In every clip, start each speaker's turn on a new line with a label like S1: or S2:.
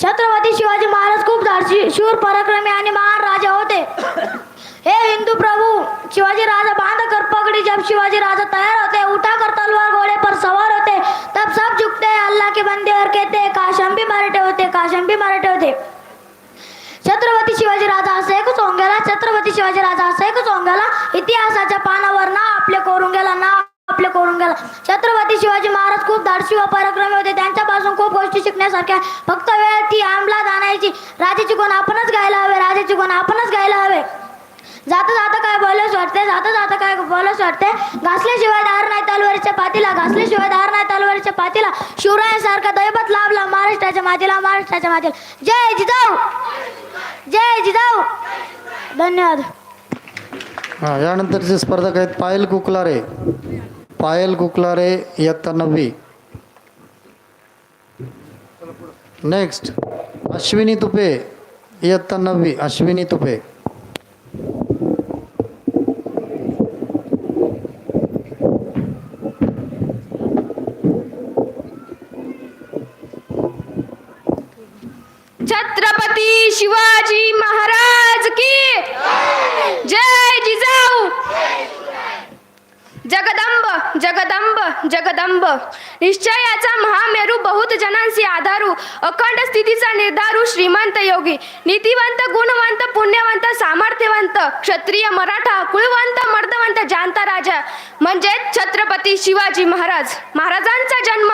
S1: छत्रपती शिवाजी महाराज खूप धाडसी शूर पराक्रमी आणि महान राजा होते. हे हिंदू प्रभू शिवाजी राजा बांध कर पगड़ी जब शिवाजी राजा तैयार होते उठा कर तलवार घोड़े पर सवार होते तब सब झुकते अल्लाह के बंदे और कहते काशम भी मराठे होते काशम भी मराठे होते। छत्रपती शिवाजी राजा असे एकच होऊन छत्रपती शिवाजी राजा असे एकच होऊन इतिहासाच्या पानावर ना आपले करून गेला ना आपले करून गेला. छत्रपती शिवाजी महाराज खूप धाडसी व पराक्रमी होते. त्यांच्यापासून खूप गोष्टी शिकण्यासारख्या फक्त वेळ ती अंमलात आणायची. राजाची गुण आपणच गायला हवे? राजाची गुण आपणच गायला हवे? जाता जाता काय बोलस वाटते? जाता जाता काय बोलस वाटते? घासल्याशिवाय दार नाही तलवारीच्या पातीला. घासल्याशिवाय दार नाही तलवारीच्या पातीला. शिवरायांसारखा दैवत लाभला महाराष्ट्राच्या मातीला महाराष्ट्राच्या मातीला. जय जिजाऊ! जय जिजाऊ! धन्यवाद.
S2: हां यानंतरचे स्पर्धक आहेत पायल कुकलारे. पायल कुकलारे इयत्ता नववी नेक्स्ट अश्विनी तुपे इयत्ता नववी अश्विनी तुपे.
S3: छत्रपती शिवाजी महाराज की जय जिजाऊ. जगदंब जगदंब जगदंब. निश्चयाचा महामेरू बहुत जनांसी आधारू अखंड स्थितीचा निर्धारू श्रीमंत योगी. नीतिवंत गुणवंत पुण्यवंत सामर्थ्यवंत क्षत्रिय मराठा कुळवंत मर्दवंत जानता राजा. म्हणजे छत्रपती शिवाजी महाराज. महाराजांचा जन्म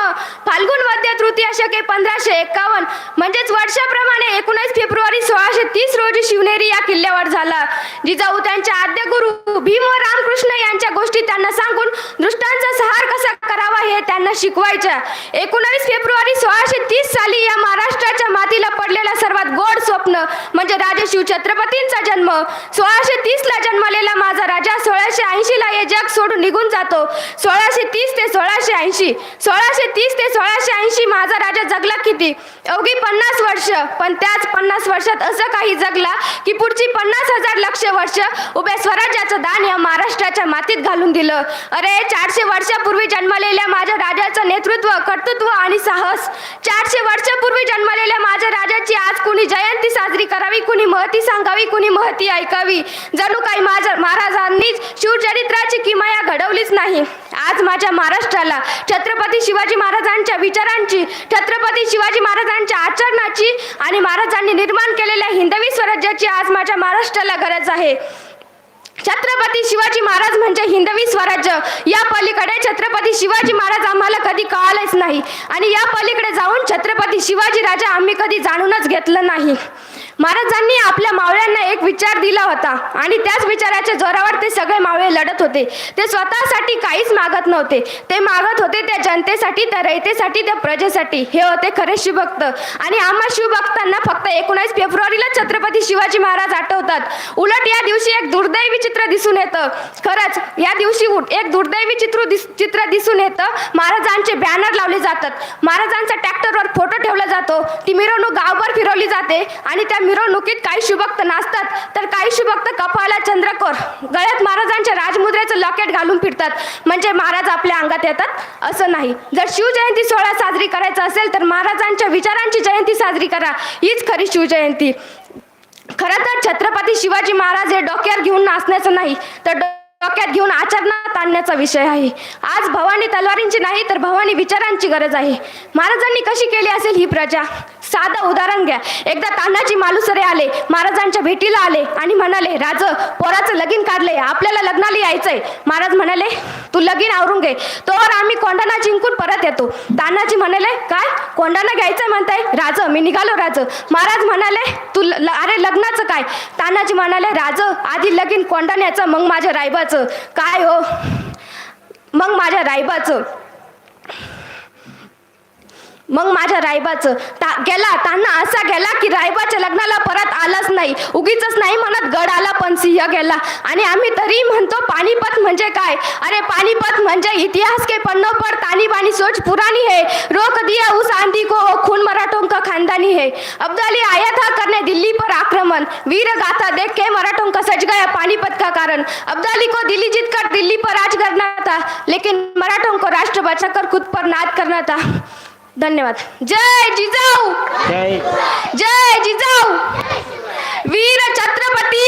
S3: फाल्गुन मध्य तृतीय शके पंधराशे एकावन्न. म्हणजेच वर्षाप्रमाणे एकोणीस फेब्रुवारी सोळाशे तीस रोजी शिवनेरी या किल्ल्यावर झाला. जिजाऊ त्यांच्या आद्य गुरु भीम व रामकृष्ण यांच्या गोष्टी त्यांना सांगून दृष्टांचा सहार कसा करावा हे त्यांना शिकवायच्या. एकोणावीस फेब्रुवारी सोळाशे तीस साली या महाराष्ट्राच्या मातीला पडलेला सर्वात गोड स्वप्न म्हणजे राजशिव छत्रपतींचा जन्म. सोळाशे तीस ला जन्मलेला माझा राजा सोळाशे ऐंशी ला हे जग सोडून निघून जातो. सोळाशे तीस ते सोळाशे ऐंशी सोळाशे तीस ते सोळाशे ऐंशी माझा राजा जगला किती? अवघी पन्नास वर्ष. पण त्याच पन्नास वर्षात असं काही जगला की पुढची पन्नास हजार लक्ष वर्ष उभ्या स्वराज्याचं दान या महाराष्ट्राच्या मातीत घालून दिलं. अरे चारशे वर्षापूर्वी जन्मलेल्या माझ्या राजाचं नेतृत्व कर्तृत्व आणि साहस. चारशे वर्षापूर्वी जन्मलेल्या माझ्या राजाची आज कुणी जयंती साजरी करावी कुणी महती सांगावी कुणी महती ऐकावी? जणू काही माझ्या महाराजांनीच शिवचरित्राची किमाया घडवलीच नाही. आज माझ्या महाराष्ट्राला छत्रपती शिवाजी महाराजांच्या विचारांची छत्रपती शिवाजी महाराजांच्या आचरणाची आणि महाराजांनी निर्माण केलेल्या हिंदवी स्वराज्याची आज माझ्या महाराष्ट्राला गरज आहे. छत्रपती शिवाजी महाराज म्हणजे हिंदवी स्वराज्य. या पलीकडे छत्रपती शिवाजी महाराज आम्हाला कधी कळालेच नाही आणि या पलीकडे जाऊन छत्रपती शिवाजी राजा आम्ही कधी जाणूनच घेतलं नाही. महाराजांनी आपल्या मावळ्यांना एक विचार दिला होता आणि त्याच विचाराच्या जोरावर ते सगळे मावळे लढत होते. ते स्वतःसाठी काहीच मागत नव्हते. ते मागत होते त्या जनतेसाठी त्या रयतेसाठी त्या प्रजेसाठी. हे होते खरे शिवभक्त. आणि आम्हा शिवभक्तांना फक्त एकोणीस फेब्रुवारीला छत्रपती शिवाजी महाराज आठवतात. उलट या दिवशी एक दुर्दैवी चित्र दिसून येतं. खरंच या दिवशी उठ- एक दुर्दैवी चित्र दिस चित्र दिसून येतं. महाराजांचे बॅनर लावले जातात. महाराजांचा ट्रॅक्टरवर फोटो ठेवला जातो. ती मिरवणूक गावभर फिरवली जाते आणि त्या मिरवणुकीत काही शुभक्त नाचतात. तर काही शुभक्त कपाला चंद्रकोर गळ्यात महाराजांच्या राजमुद्रेचं लॉकेट घालून फिरतात. म्हणजे महाराज आपल्या अंगात येतात? असं नाही. जर शिवजयंती सोहळा साजरी करायचा असेल तर महाराजांच्या विचारांची जयंती साजरी करा. हीच खरी शिवजयंती. खरं तर छत्रपती शिवाजी महाराज हे डोक्यावर घेऊन नाचण्याचं नाही तर डो- डोक्यात घेऊन आचरणात आणण्याचा विषय आहे. आज भवानी तलवारींची नाही तर भवानी विचारांची गरज आहे. महाराजांनी कशी केली असेल ही प्रजा? साधं उदाहरण घ्या. एकदा तानाजी मालुसरे आले महाराजांच्या भेटीला आले आणि म्हणाले राज पोराचं लगीन काढले आपल्याला लग्नाला यायचंय. महाराज म्हणाले तू लगीन आवरून घे. तोवर आम्ही कोंढाणा जिंकून परत येतो. तानाजी म्हणाले काय? कोंढाणा घ्यायचंय म्हणताय? राज मी निघालो राज. महाराज म्हणाले तू ल- अरे लग्नाचं काय? तानाजी म्हणाले राज आधी लगीन कोंढाण्याचं मग माझ्या रायबाचं. काय हो? मग माझ्या रायबाचं. मग माझ्या रायबाचं ता गेला त्यांना असा गेला की रायबाच्या लग्नाला परत आलाच नाही. उगीच नाही म्हणत गड आला पण सिंह गेला. आणि आम्ही तरी म्हणतो पानिपत म्हणजे काय? अरे पानिपत म्हणजे इतिहास के पन्नों पर तानी सोच पुरानी है. रोक दिया उस आंधी को खून मराठों का खानदानी है. अब्दाली आया था करने दिल्ली पर आक्रमण. वीर गाथा देख के मराठों का सज गया पानीपत का कारण. अब्दाली को दिल्ली जीत कर दिल्ली पर राज करना था लेकिन मराठों को राष्ट्र बचाकर खुद पर नाद करना था। धन्यवाद. जय जिजाऊ. जय. जिजाऊ. वीर छत्रपती